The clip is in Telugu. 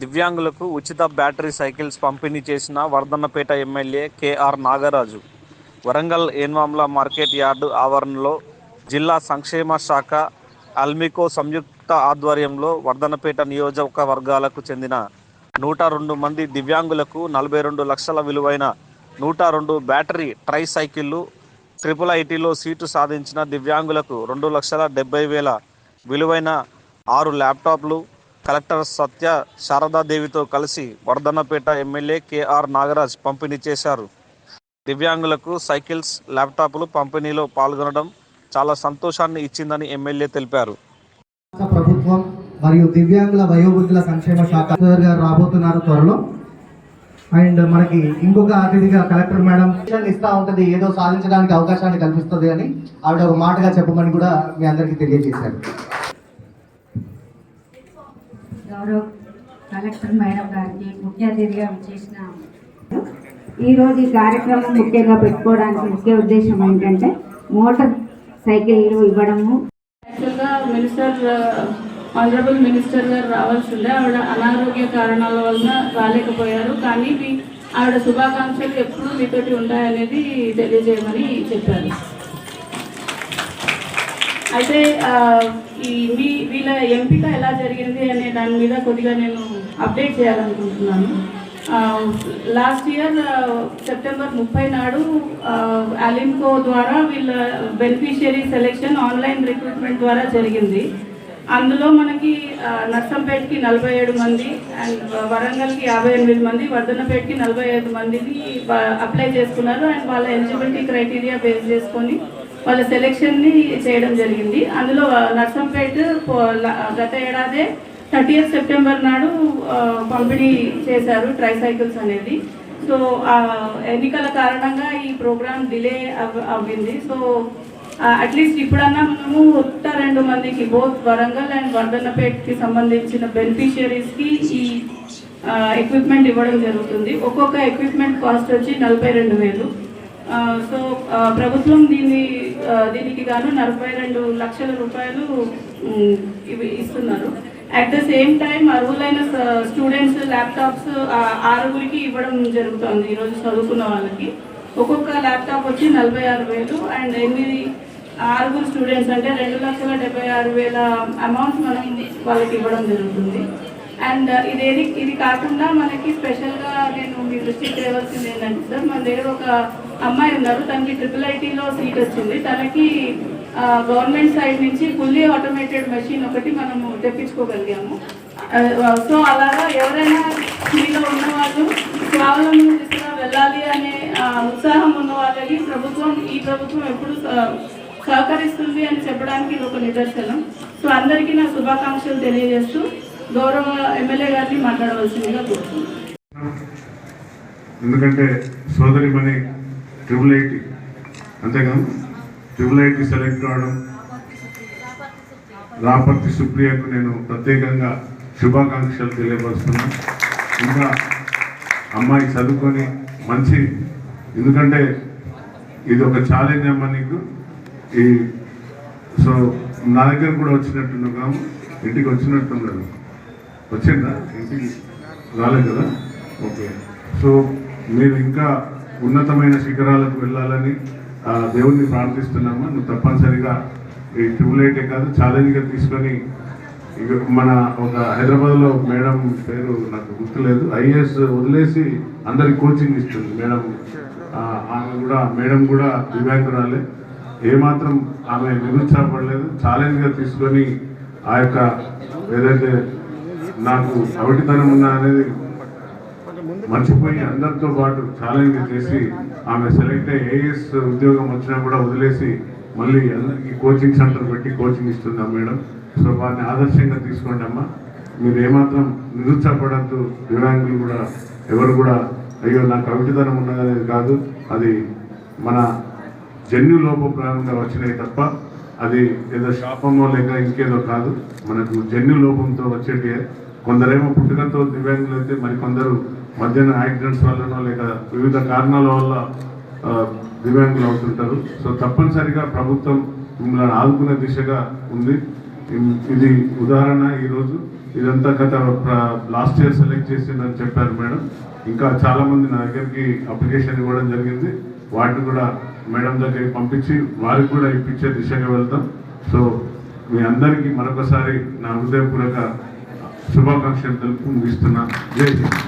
దివ్యాంగులకు ఉచిత బ్యాటరీ సైకిల్స్ పంపిణీ చేసిన వర్ధన్నపేట ఎమ్మెల్యే కేఆర్ నాగరాజు. వరంగల్ ఏన్వాంల మార్కెట్ యార్డు ఆవరణలో జిల్లా సంక్షేమ శాఖ అల్మికో సంయుక్త ఆధ్వర్యంలో వర్ధనపేట నియోజకవర్గాలకు చెందిన నూట రెండు మంది దివ్యాంగులకు నలభై రెండు లక్షల విలువైన నూట రెండు బ్యాటరీ ట్రై సైకిళ్ళు ట్రిపుల్ ఐటీలో సీటు సాధించిన దివ్యాంగులకు రెండు లక్షల డెబ్బై వేల విలువైన ఆరు ల్యాప్టాప్లు కలెక్టర్ సత్య శారదాదేవితో కలిసి వర్ధన్నపేట ఎమ్మెల్యే కేఆర్ నాగరాజ్ పంపిణీ చేశారు. దివ్యాంగులకు సైకిల్స్ ల్యాప్టాప్లు పంపిణీలో పాల్గొనడం చాలా సంతోషాన్ని ఇచ్చిందని ఎమ్మెల్యే తెలిపారు. ప్రభుత్వం మరియు దివ్యాంగుల వయోవృద్ధుల సంక్షేమ శాఖ గారు రాబోతున్నారు త్వరలో. అండ్ మనకి ఇంకొక అతిథిగా కలెక్టర్ మేడం ఇస్తా ఉంటది ఏదో సాధించడానికి అవకాశాన్ని కల్పిస్తుంది అని ఆవిడ ఒక మాటగా చెప్పమని కూడా మీ అందరికీ తెలియజేశారు. గౌరవ కలెక్టర్ మేడం గారికి ముఖ్య అతిథిగా చేసిన ఈరోజు ఈ కార్యక్రమం ముఖ్యంగా పెట్టుకోవడానికి ముఖ్య ఉద్దేశం ఏంటంటే మోటార్ సైకిళ్ళు ఇవ్వడము. యాక్చువల్గా మినిస్టర్ ఆనరబుల్ మినిస్టర్ గారు రావాల్సి ఉండే. ఆవిడ అనారోగ్య కారణాల వలన రాలేకపోయారు. కానీ మీ ఆవిడ శుభాకాంక్షలు ఎప్పుడు మీతోటి ఉంటాయనేది తెలియజేయమని చెప్పారు. అయితే ఈ మీ వీళ్ళ ఎంపిక ఎలా జరిగింది అనే దాని మీద కొద్దిగా నేను అప్డేట్ చేయాలనుకుంటున్నాను. లాస్ట్ ఇయర్ సెప్టెంబర్ ముప్పై నాడు అలింకో ద్వారా వీళ్ళ బెనిఫిషియరీ సెలెక్షన్ ఆన్లైన్ రిక్రూట్మెంట్ ద్వారా జరిగింది. అందులో మనకి నర్సంపేటకి నలభై ఏడు మంది అండ్ వరంగల్కి యాభై ఎనిమిది మంది వర్ధనపేటకి నలభై ఐదు మందిని అప్లై చేసుకున్నారు అండ్ వాళ్ళ ఎలిజిబిలిటీ క్రైటీరియా బేస్ చేసుకొని వాళ్ళ సెలెక్షన్ని చేయడం జరిగింది. అందులో నర్సంపేట్ గత ఏడాదే థర్టీ సెప్టెంబర్ నాడు పంపిణీ చేశారు ట్రై సైకిల్స్ అనేది. సో ఆ ఎన్నికల కారణంగా ఈ ప్రోగ్రామ్ డిలే అవ్- అవ్వింది. సో అట్లీస్ట్ ఇప్పుడన్నా మనము ఒక్క రెండు మందికి బోత్ వరంగల్ అండ్ వర్ధన్నపేట్కి సంబంధించిన బెనిఫిషియరీస్కి ఈ ఎక్విప్మెంట్ ఇవ్వడం జరుగుతుంది. ఒక్కొక్క ఎక్విప్మెంట్ కాస్ట్ వచ్చి నలభై రెండు వేలు. సో ప్రభుత్వం దీన్ని దీనికి గాను నలభై రెండు లక్షల రూపాయలు ఇవి ఇస్తున్నారు. అట్ ద సేమ్ టైం అర్హులైన స్టూడెంట్స్ ల్యాప్టాప్స్ ఆరుగురికి ఇవ్వడం జరుగుతుంది ఈరోజు చదువుకున్న వాళ్ళకి. ఒక్కొక్క ల్యాప్టాప్ వచ్చి నలభై ఆరు వేలు అండ్ ఎనిమిది ఆరుగురు స్టూడెంట్స్ అంటే రెండు లక్షల డెబ్బై ఆరు వేల అమౌంట్ మనం వాళ్ళకి ఇవ్వడం జరుగుతుంది. అండ్ uh, ఇదేది ఇది కాకుండా మనకి స్పెషల్గా నేను మీ దృష్టికి తేవాల్సింది ఏంటంటే సార్ మన దగ్గర ఒక అమ్మాయి ఉన్నారు. తనకి ట్రిపుల్ ఐటీలో సీట్ వచ్చింది. తనకి గవర్నమెంట్ సైడ్ నుంచి ఫుల్లీ ఆటోమేటెడ్ మెషిన్ ఒకటి మనము తెప్పించుకోగలిగాము. సో అలాగా ఎవరైనా మీలో ఉన్నవాళ్ళు స్వావలంబన దిశగా వెళ్ళాలి అనే ఉత్సాహం ఉన్న వాళ్ళకి ప్రభుత్వం ఈ ప్రభుత్వం ఎప్పుడు సహకరిస్తుంది అని చెప్పడానికి ఇది ఒక నిదర్శనం. సో అందరికీ నా శుభాకాంక్షలు తెలియజేస్తూ గౌరవ ఎమ్మెల్యే గారిని మాట్లాడవలసిందిగా కోరుతున్నాను. ఎందుకంటే సోదరి మని ట్రిపుల్ ఐటీ అంతేగా ట్రిపుల్ ఐటీ సెలెక్ట్ కావడం. రాపర్తి సుప్రియకు నేను ప్రత్యేకంగా శుభాకాంక్షలు తెలియపరుస్తున్నాను ఇంకా అమ్మాయి చదువుకొని మంచి ఎందుకంటే ఇది ఒక ఛాలెంజ్ అమ్మ నీకు. ఈ సో నా దగ్గర కూడా వచ్చినట్టున్నాం ఇంటికి వచ్చినట్టున్నారు. వచ్చిందా? ఇంటికి రాలేదు కదా? ఓకే. సో మీరు ఇంకా ఉన్నతమైన శిఖరాలకు వెళ్ళాలని ఆ, దేవుణ్ణి ప్రార్థిస్తున్నాము. నువ్వు తప్పనిసరిగా ఈ ట్రిపుల్ ఐటే కాదు ఛాలెంజ్గా తీసుకొని ఇక మన ఒక హైదరాబాద్లో మేడం పేరు నాకు గుర్తులేదు. ఐఏఎస్ వదిలేసి అందరికి కోచింగ్ ఇస్తుంది మేడం. ఆమె కూడా మేడం కూడా దివ్యాంగురాలే. ఏమాత్రం ఆమె నిరుత్సాహపడలేదు. ఛాలెంజ్గా తీసుకొని ఆ యొక్క ఏదైతే నాకు అవిటితనం ఉన్నా అనేది మర్చిపోయి అందరితో పాటు ఛాలెంజ్ చేసి ఆమె సెలెక్ట్ అయ్యి ఏఎస్ ఉద్యోగం వచ్చినా కూడా వదిలేసి మళ్ళీ అందరికీ కోచింగ్ సెంటర్ పెట్టి కోచింగ్ ఇస్తున్నాం మేడం? సో వారిని ఆదర్శంగా తీసుకోండి అమ్మా. మీరు ఏమాత్రం నిరుత్సాహపడద్దు. దివ్యాంగులు కూడా ఎవరు కూడా అయ్యో నాకు అవిటితనం ఉన్నదనేది కాదు. అది మన జన్యు లోపప్రాయంగా వచ్చినాయి తప్ప అది ఏదో శాపమో లేక ఇంకేదో కాదు. మనకు జన్యు లోపంతో వచ్చేటి కొందరేమో పుట్టుకతో దివ్యాంగులు అయితే మరికొందరు మధ్యాహ్నం యాక్సిడెంట్స్ వల్లనో లేక వివిధ కారణాల వల్ల దివ్యాంగులు అవుతుంటారు. సో తప్పనిసరిగా ప్రభుత్వం మిమ్మల్ని ఆదుకునే దిశగా ఉంది. ఇది ఉదాహరణ ఈరోజు. ఇదంతా గత లాస్ట్ ఇయర్ సెలెక్ట్ చేసిందని చెప్పారు మేడం. ఇంకా చాలామంది నా దగ్గరికి అప్లికేషన్ ఇవ్వడం జరిగింది. వాటిని కూడా మేడం దగ్గరికి పంపించి వారికి కూడా ఇప్పించే దిశగా వెళ్తాం. సో మీ అందరికీ మరొకసారి నా హృదయపూర్వక శుభాకాంక్షలు తెలుపు ముగిస్తున్నా జై హింద్.